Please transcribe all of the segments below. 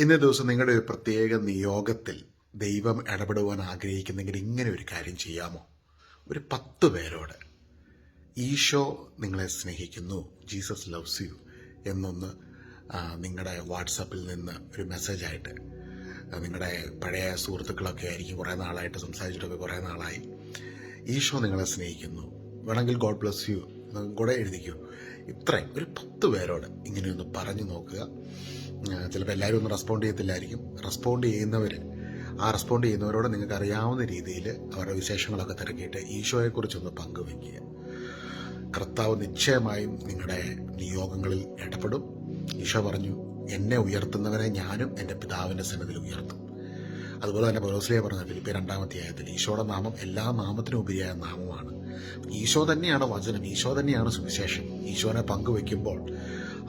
ഇന്നേ ദിവസം നിങ്ങളുടെ ഒരു പ്രത്യേക നിയോഗത്തിൽ ദൈവം ഇടപെടുവാൻ ആഗ്രഹിക്കുന്നെങ്കിൽ ഇങ്ങനെ ഒരു കാര്യം ചെയ്യാമോ? ഒരു പത്ത് പേരോട് ഈശോ നിങ്ങളെ സ്നേഹിക്കുന്നു ജീസസ് ലവ്സ് യു എന്നൊന്ന് നിങ്ങളുടെ വാട്സപ്പിൽ നിന്ന് ഒരു മെസ്സേജായിട്ട് നിങ്ങളുടെ പഴയ സുഹൃത്തുക്കളൊക്കെ ആയിരിക്കും കുറേ നാളായിട്ട് സംസാരിച്ചിട്ടൊക്കെ കുറേ നാളായി. ഈശോ നിങ്ങളെ സ്നേഹിക്കുന്നു വേണമെങ്കിൽ ഗോഡ് ബ്ലസ് യു കൂടെ എഴുതിക്കൂ. ഇത്രയും ഒരു പത്ത് പേരോട് ഇങ്ങനെയൊന്ന് പറഞ്ഞു നോക്കുക. ചിലപ്പോൾ എല്ലാവരും ഒന്നും റെസ്പോണ്ട് ചെയ്യത്തില്ലായിരിക്കും. റെസ്പോണ്ട് ചെയ്യുന്നവർ ആ റെസ്പോണ്ട് ചെയ്യുന്നവരോട് നിങ്ങൾക്ക് അറിയാവുന്ന രീതിയിൽ അവരുടെ വിശേഷങ്ങളൊക്കെ തിരക്കിയിട്ട് ഈശോയെക്കുറിച്ചൊന്ന് പങ്കുവെക്കുക കർത്താവ് നിശ്ചയമായും നിങ്ങളുടെ നിയോഗങ്ങളിൽ ഇടപെടും. ഈശോ പറഞ്ഞു എന്നെ ഉയർത്തുന്നവനെ ഞാനും എന്റെ പിതാവിന്റെ സന്നദ്ധയിൽ ഉയർത്തും. അതുപോലെ തന്നെ പൗലോസ്ലിയ പറഞ്ഞ ഫിലിപ്പി രണ്ടാമത്തെ ആയത്തിൽ ഈശോയുടെ നാമം എല്ലാ നാമത്തിനും ഉപരിയായ നാമമാണ്. ഈശോ തന്നെയാണ് വചനം ഈശോ തന്നെയാണ് സുവിശേഷം. ഈശോനെ പങ്കുവെക്കുമ്പോൾ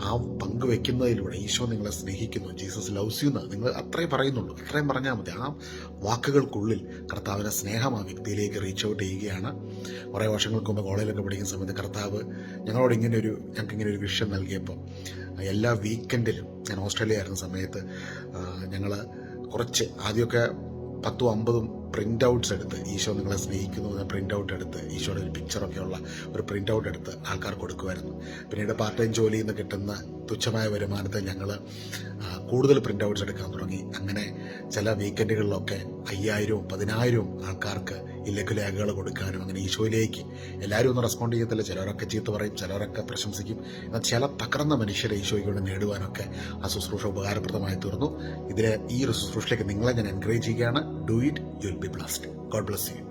ആ പങ്കുവെക്കുന്നതിലൂടെ ഈശോ നിങ്ങളെ സ്നേഹിക്കുന്നു. ജീസസ് ലവ്സ് യു എന്ന് നിങ്ങൾ അത്രയും പറയുന്നുള്ളൂ. അത്രയും പറഞ്ഞാൽ മതി. ആ വാക്കുകൾക്കുള്ളിൽ കർത്താവിന്റെ സ്നേഹം ആ വ്യക്തിയിലേക്ക് റീച്ച് ഔട്ട് ചെയ്യുകയാണ്. കുറേ വർഷങ്ങൾക്ക് മുമ്പ് കോളേജിലൊക്കെ പഠിക്കുന്ന സമയത്ത് കർത്താവ് ഞങ്ങളോട് ഇങ്ങനെ ഒരു ഞങ്ങൾക്ക് ഇങ്ങനെ ഒരു വിഷയം നൽകിയപ്പോൾ എല്ലാ വീക്കെൻഡിലും ഞാൻ ഓസ്ട്രേലിയ ആയിരുന്ന സമയത്ത് ഞങ്ങൾ കുറച്ച് ആദ്യമൊക്കെ പത്തും അമ്പതും പ്രിന്റ് ഔട്ട്സ് എടുത്ത് ഈശോ നിങ്ങളെ സ്നേഹിക്കുന്നു എന്ന പ്രിന്റ് ഔട്ട് എടുത്ത് ഈശോയുടെ ഒരു പിക്ചറൊക്കെയുള്ള ഒരു പ്രിന്റ് ഔട്ട് എടുത്ത് ആൾക്കാർ കൊടുക്കുമായിരുന്നു. പിന്നീട് പാർട്ട് ടൈം ജോലിയിൽ നിന്ന് കിട്ടുന്ന തുച്ഛമായ വരുമാനത്തെ ഞങ്ങൾ കൂടുതൽ പ്രിന്റ് ഔട്ട്സ് എടുക്കാൻ തുടങ്ങി. അങ്ങനെ ചില വീക്കെൻഡുകളിലൊക്കെ അയ്യായിരവും പതിനായിരവും ആൾക്കാർക്ക് ഈ ലഘുലേഖകൾ കൊടുക്കാനും അങ്ങനെ ഈശോയിലേക്ക് എല്ലാവരും ഒന്ന് റെസ്പോണ്ട് ചെയ്യത്തില്ല. ചിലരൊക്കെ ചീത്ത പറയും ചിലരൊക്കെ പ്രശംസിക്കും. എന്നാൽ ചില തകർന്ന മനുഷ്യരെ ഈശോയ്ക്കൊണ്ട് നേടുവാനൊക്കെ ആ ശുശ്രൂഷ ഉപകാരപ്രദമായി തീർന്നു. ഇതിലെ ഈ ഒരു ശുശ്രൂഷയിലേക്ക് നിങ്ങളെ ഞാൻ എൻകറേജ് ചെയ്യുകയാണ്. Do it you will be blessed God bless you